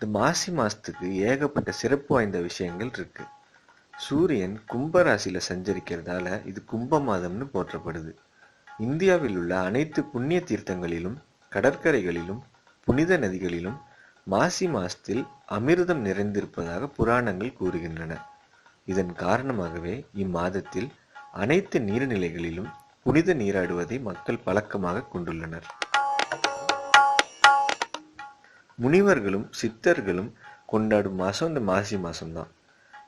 இந்த மாசி மாசத்துக்கு ஏகப்பட்ட சிறப்பு வாய்ந்த விஷயங்கள் இருக்கு. சூரியன் கும்பராசியில் சஞ்சரிக்கிறதால இது கும்ப மாதம்னு போற்றப்படுது. இந்தியாவில் உள்ள அனைத்து புண்ணிய தீர்த்தங்களிலும் கடற்கரைகளிலும் புனித நதிகளிலும் மாசி மாசத்தில் அமிர்தம் நிறைந்திருப்பதாக புராணங்கள் கூறுகின்றன. இதன் காரணமாகவே இம்மாதத்தில் அனைத்து நீர்நிலைகளிலும் புனித நீராடுவதை மக்கள் பழக்கமாக கொண்டுள்ளனர். முனிவர்களும் சித்தர்களும் கொண்டாடும் மாதம் இந்த மாசி மாதம்தான்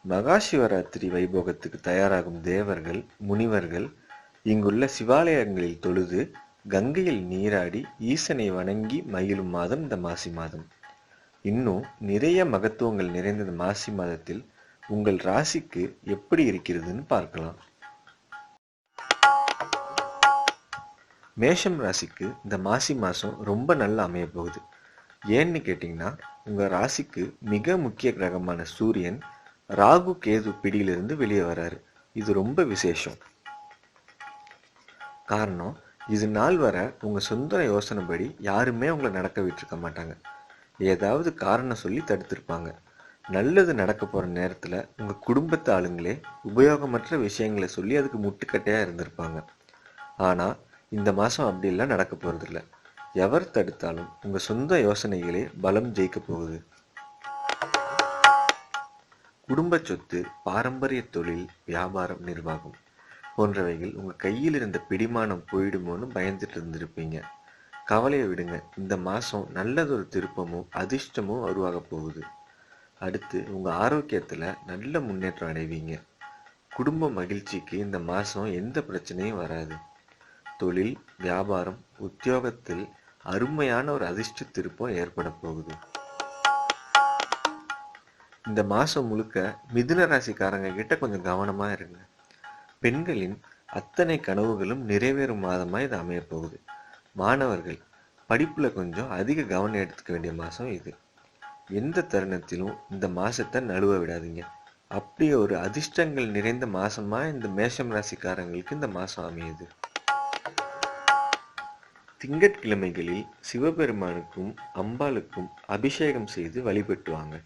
மகா சிவராத்திரி வைபோகத்துக்கு தயாராகும் தேவர்கள் முனிவர்கள் இங்குள்ள சிவாலயங்களில் தொழுது கங்கையில் நீராடி ஈசனை வணங்கி மயிலும் மாதம் இந்த மாசி மாதம். இன்னும் நிறைய மகத்துவங்கள் நிறைந்த இந்த மாசி மாதத்தில் உங்கள் ராசிக்கு எப்படி இருக்கிறதுன்னு பார்க்கலாம். மேஷம் ராசிக்கு இந்த மாசி மாதம் ரொம்ப நல்லா அமைய போகுது ஏன்னு கேட்டிங்கன்னா உங்கள் ராசிக்கு மிக முக்கிய கிரகமான சூரியன் ராகு கேது பிடியிலிருந்து வெளியே வராரு. இது ரொம்ப விசேஷம். காரணம் இது நாள் வர உங்கள் சொந்த யோசனைப்படி யாருமே உங்களை நடக்க விட்டுருக்க மாட்டாங்க. ஏதாவது காரணம் சொல்லி தடுத்திருப்பாங்க. நல்லது நடக்க போகிற நேரத்தில் உங்கள் குடும்பத்து ஆளுங்களே உபயோகமற்ற விஷயங்களை சொல்லி அதுக்கு முட்டுக்கட்டையாக இருந்திருப்பாங்க. ஆனால் இந்த மாதம் அப்படிலாம் நடக்க போகிறதில்ல எவர் தடுத்தாலும் உங்கள் சொந்த யோசனைகளே பலம் ஜெயிக்க போகுது. குடும்ப சொத்து பாரம்பரிய தொழில் வியாபாரம் நிர்வாகம் போன்றவைகள் உங்கள் கையில் இருந்த பிடிமானம் போயிடுமோன்னு பயந்துட்டு இருந்திருப்பீங்க. கவலையை விடுங்க. இந்த மாதம் நல்லதொரு திருப்பமும் அதிர்ஷ்டமும் உருவாக போகுது. அடுத்து உங்கள் ஆரோக்கியத்தில் நல்ல முன்னேற்றம் அடைவீங்க. குடும்ப மகிழ்ச்சிக்கு இந்த மாதம் எந்த பிரச்சனையும் வராது. தொழில் வியாபாரம் உத்தியோகத்தில் அருமையான ஒரு அதிர்ஷ்ட திருப்பம் ஏற்பட போகுது. இந்த மாசம் முழுக்க மிதுன ராசிக்காரங்க கிட்ட கொஞ்சம் கவனமா இருங்க. பெண்களின் அத்தனை கனவுகளும் நிறைவேறும் மாதமா இது அமைய போகுது. மாணவர்கள் படிப்புல கொஞ்சம் அதிக கவனம் எடுத்துக்க வேண்டிய மாசம் இது. எந்த தருணத்திலும் இந்த மாசத்தை நழுவ விடாதீங்க. அப்படி ஒரு அதிர்ஷ்டங்கள் நிறைந்த மாசமா இந்த மேஷம் ராசிக்காரங்களுக்கு இந்த மாசம் அமையுது. திங்கட்கிழமைகளில் சிவபெருமானுக்கும் அம்பாளுக்கும் அபிஷேகம் செய்து வழிபட்டுவாங்க.